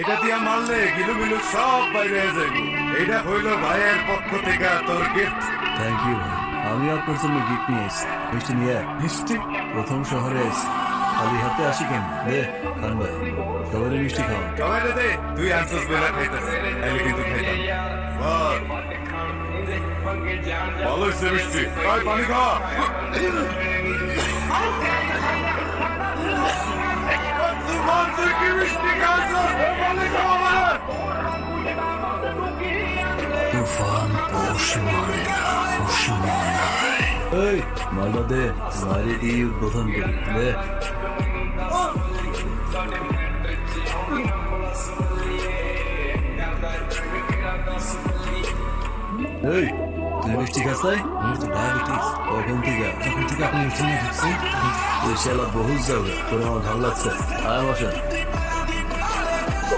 এটা দিয়া মারলে গিলু মিলু সব বাইরে যাইব। এটা হইল ভাইয়ের পক্ষ থেকে তোর গিফট থ্যাংক ইউ ভাই। আমি আপনার জন্য গিফট নিয়ে এসেছি। মিষ্টি নিয়ে মিষ্টি? প্রথম শহরে এসেছি খালি হাতে আসি কেন? দে খান ভাই। সবাই মিষ্টি খাও। সবাই দে তুই আনসাস বেলা খাইতেছে তাইলে কিন্তু খাইতাম। বল। ভালো মিষ্টি। পানি খা। তুফান পৌষ মানে না পৌষ মানায় এই মালদা দে মারি দিয়ে উদ্বোধন করি দে এই তুই মিষ্টি খাস তাই আমার তো ডায়াবেটিস কখন থেকে যখন থেকে আপনি মিষ্টি নিয়ে ঢুকছেন তুই শালা বহুত যাবে তোর আমার ভালো লাগছে আয় বসে